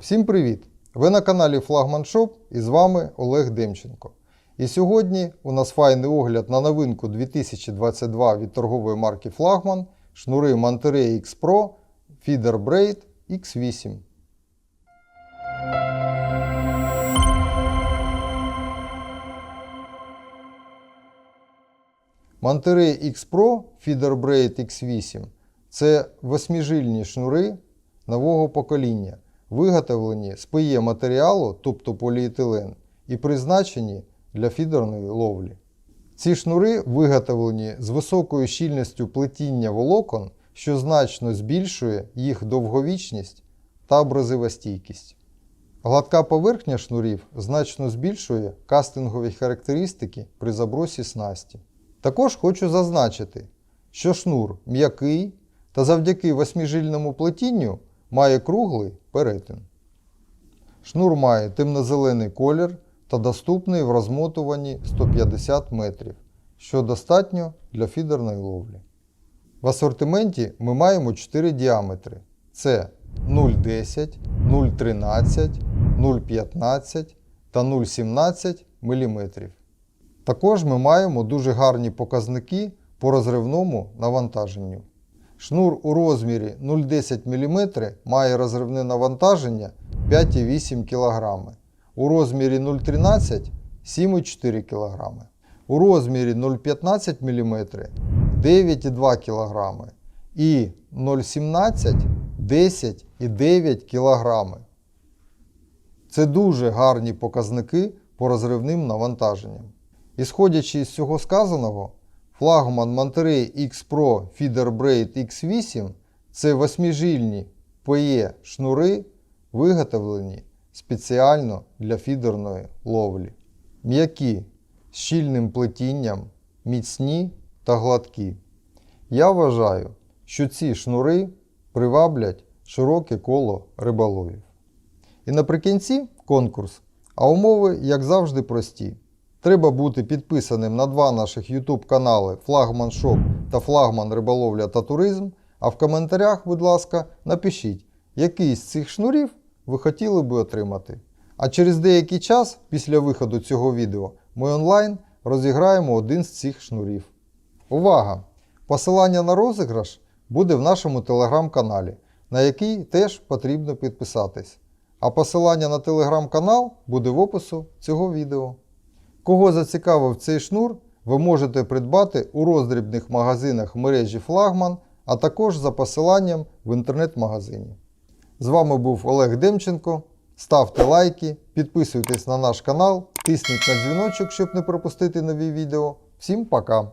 Всім привіт! Ви на каналі Флагман Shop і з вами Олег Демченко. І сьогодні у нас файний огляд на новинку 2022 від торгової марки Флагман шнури Monterey X Pro Feeder Braid X8. Monterey X Pro Feeder Braid X8 це восьмижильні шнури нового покоління, виготовлені з ПЕ матеріалу, тобто поліетилен, і призначені для фідерної ловлі. Ці шнури виготовлені з високою щільністю плетіння волокон, що значно збільшує їх довговічність та абразивостійкість. Гладка поверхня шнурів значно збільшує кастингові характеристики при забросі снасті. Також хочу зазначити, що шнур м'який та завдяки восьмижильному плетінню має круглий перетин. Шнур має темно-зелений колір та доступний в розмотуванні 150 метрів, що достатньо для фідерної ловлі. В асортименті ми маємо 4 діаметри: це 0,10, 0,13, 0,15 та 0,17 мм. Також ми маємо дуже гарні показники по розривному навантаженню. Шнур у розмірі 0,10 мм має розривне навантаження 5,8 кг. У розмірі 0,13 7,4 кг. У розмірі 0,15 мм 9,2 кг. І 0,17 10,9 кг. Це дуже гарні показники по розривним навантаженням. Ісходячи із цього сказаного, флагман Monterey X Pro Feeder Braid X8 це восьмижильні PE шнури, виготовлені спеціально для фідерної ловлі. М'які з щільним плетінням, міцні та гладкі. Я вважаю, що ці шнури приваблять широке коло риболовів. І наприкінці конкурс. А умови, як завжди, прості. Треба бути підписаним на два наших YouTube канали Флагман Shop та Флагман Риболовля та Туризм. А в коментарях, будь ласка, напишіть, який з цих шнурів ви хотіли би отримати. А через деякий час, після виходу цього відео, ми онлайн розіграємо один з цих шнурів. Увага! Посилання на розіграш буде в нашому телеграм-каналі, на який теж потрібно підписатись. А посилання на телеграм-канал буде в опису цього відео. Кого зацікавив цей шнур, ви можете придбати у роздрібних магазинах мережі Флагман, а також за посиланням в інтернет-магазині. З вами був Олег Демченко. Ставте лайки, підписуйтесь на наш канал, тисніть на дзвіночок, щоб не пропустити нові відео. Всім пока!